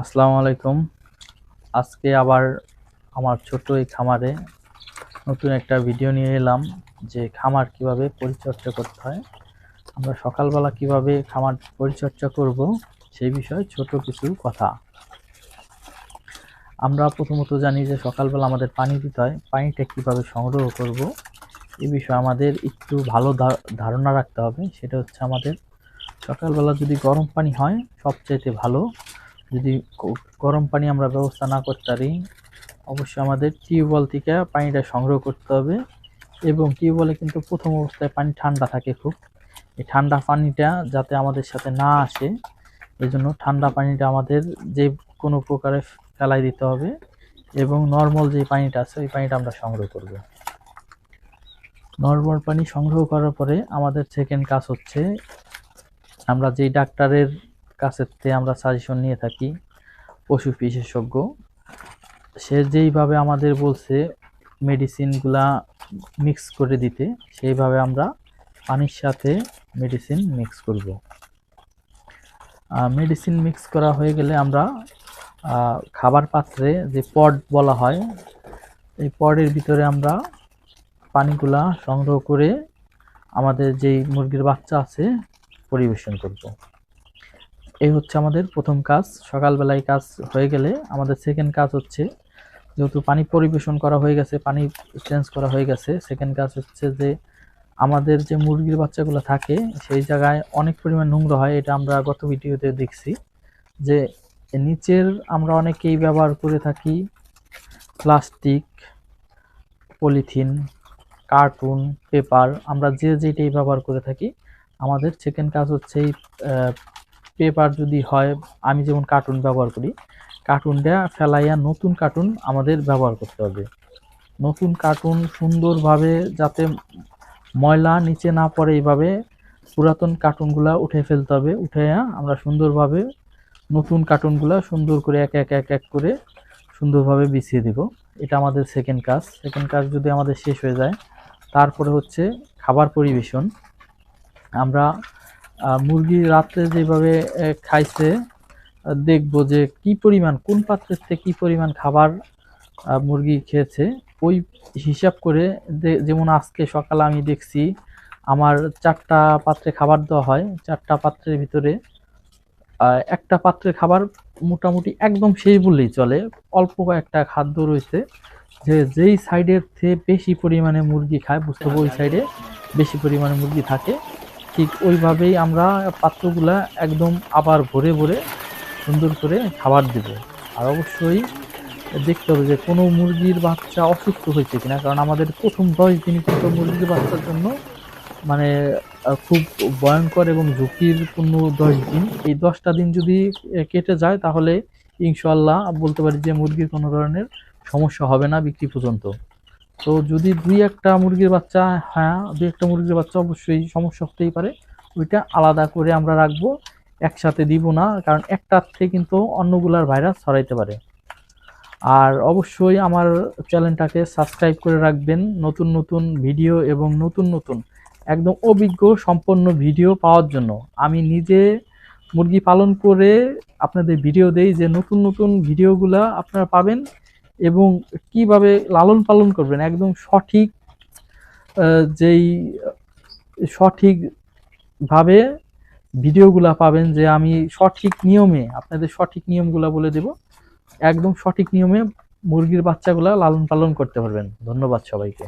আসসালামু আলাইকুম। আজকে আবার আমার ছোট এই খামারে নতুন একটা ভিডিও নিয়ে এলাম যে খামার কীভাবে পরিচর্যা করতে হয়। আমরা সকালবেলা কীভাবে খামার পরিচর্যা করব সেই বিষয়ে ছোট কিছু কথা। আমরা প্রথমত জানি যে সকালবেলা আমাদের পানি দিতে হয়। পানিটা কীভাবে সংগ্রহ করব এই বিষয়ে আমাদের একটু ভালো ধারণা রাখতে হবে। সেটা হচ্ছে আমাদের সকালবেলা যদি গরম পানি হয়, সবচাইতে ভালো। যদি গরম পানি আমরা ব্যবস্থা না করতে পারি, অবশ্যই আমাদের টিউবওয়েল থেকে পানিটা সংগ্রহ করতে হবে এবং টিউবওয়েলে কিন্তু প্রথম অবস্থায় পানি ঠান্ডা থাকে খুব। এই ঠান্ডা পানিটা যাতে আমাদের সাথে না আসে এই জন্য ঠান্ডা পানিটা আমাদের যে কোনো প্রকারে ফেলাই দিতে হবে এবং নর্মাল যে পানিটা আছে, ওই পানিটা আমরা সংগ্রহ করব। নর্মাল পানি সংগ্রহ করার পরে আমাদের সেকেন্ড কাজ হচ্ছে আমরা যেই ডাক্তারের থেকে আমরা সাজেশন নিয়ে থাকি, পশু বিশেষজ্ঞ। সে যেইভাবে আমাদের বলছে মেডিসিনগুলা মিক্স করে দিতে, সেইভাবে আমরা পানির সাথে মেডিসিন মিক্স করব। মেডিসিন মিক্স করা হয়ে গেলে আমরা খাবার পাত্রে যে পড বলা হয়, এই পডের ভিতরে আমরা পানিগুলা সংগ্রহ করে আমাদের যেই মুরগির বাচ্চা আছে, পরিবেশন করব। এই হচ্ছে আমাদের প্রথম কাজ। সকালবেলায় কাজ হয়ে গেলে আমাদের সেকেন্ড কাজ হচ্ছে, যেহেতু পানি পরিবেশন করা হয়ে গেছে, পানি চেঞ্জ করা হয়ে গেছে সেকেন্ড কাজ হচ্ছে যে আমাদের যে মুরগির বাচ্চাগুলো থাকে, সেই জায়গায় অনেক পরিমাণ নোংরা হয়, এটা আমরা গত ভিডিওতে দেখছি। যে নিচের আমরা অনেকেই ব্যবহার করে থাকি প্লাস্টিক, পলিথিন, কার্টুন, পেপার, আমরা যে যেটাই ব্যবহার করে থাকি, আমাদের সেকেন্ড কাজ হচ্ছে এই পেপার যদি হয়, আমি যেমন কার্টুন ব্যবহার করি কার্টুনটা ফেলাইয়া নতুন কার্টুন আমাদের ব্যবহার করতে হবে। নতুন কার্টুন সুন্দরভাবে যাতে ময়লা নিচে না পড়ে এইভাবে পুরাতন কার্টুনগুলা উঠে ফেলতে হবে উঠাইয়া আমরা সুন্দরভাবে নতুন কার্টুনগুলা সুন্দর করে এক এক এক এক করে সুন্দরভাবে বিছিয়ে দিব। এটা আমাদের সেকেন্ড কাজ। সেকেন্ড কাজ যদি আমাদের শেষ হয়ে যায়, তারপরে হচ্ছে খাবার পরিবেশন। আমরা মুরগি রাত্রে যেভাবে খাইছে দেখব যে কি পরিমাণ, কোন পাত্রের থেকে কি পরিমাণ খাবার মুরগি খেয়েছে, ওই হিসাব করে যেমন আজকে সকালে আমি দেখছি, আমার চারটা পাত্রে খাবার দেওয়া হয়, চারটা পাত্রের ভিতরে একটা পাত্রে খাবার মোটামুটি একদম শেষ বললেই চলে, অল্প কয়েকটা খাদ্য রয়েছে, যে যেই সাইডের থেকে বেশি পরিমাণে মুরগি খায়, বুঝতে ওই সাইডে বেশি পরিমাণে মুরগি থাকে ঠিক ওইভাবেই আমরা পাত্রগুলা একদম আবার ভরে ভরে সুন্দর করে খাবার দেব। আর অবশ্যই দেখতে হবে যে কোনো মুরগির বাচ্চা অসুস্থ হয়েছে কিনা, কারণ আমাদের প্রথম দশ দিন কিন্তু মুরগির বাচ্চার জন্য মানে খুব ভয়ঙ্কর এবং ঝুঁকিরপূর্ণ দশ দিন। এই দশটা দিন যদি কেটে যায় তাহলে ইনশাল্লাহ বলতে পারি যে মুরগির কোনো ধরনের সমস্যা হবে না বিক্রি পর্যন্ত। তো যদি দুই একটা মুরগির বাচ্চা হ্যাঁ দুই একটা মুরগির বাচ্চা অবশ্যই সমস্যা হতেই পারে। ওইটা আলাদা করে আমরা রাখব, একসাথে দিব না, কারণ একটার থেকে কিন্তু অন্যগুলার ভাইরাস ছড়াইতে পারে। আর অবশ্যই আমার চ্যানেলটাকে সাবস্ক্রাইব করে রাখবেন, নতুন নতুন ভিডিও এবং নতুন নতুন, একদম অভিজ্ঞ সম্পন্ন ভিডিও পাওয়ার জন্য। আমি নিজে মুরগি পালন করে আপনাদের ভিডিও দেই যে নতুন নতুন ভিডিওগুলা আপনারা পাবেন। এবং কীভাবে লালন পালন করবেন? একদম সঠিক যেই সঠিকভাবে ভিডিওগুলা পাবেন যে আমি সঠিক নিয়মে, আপনাদের সঠিক নিয়মগুলা বলে দেব। একদম সঠিক নিয়মে মুরগির বাচ্চাগুলা লালন পালন করতে পারবেন। ধন্যবাদ সবাইকে।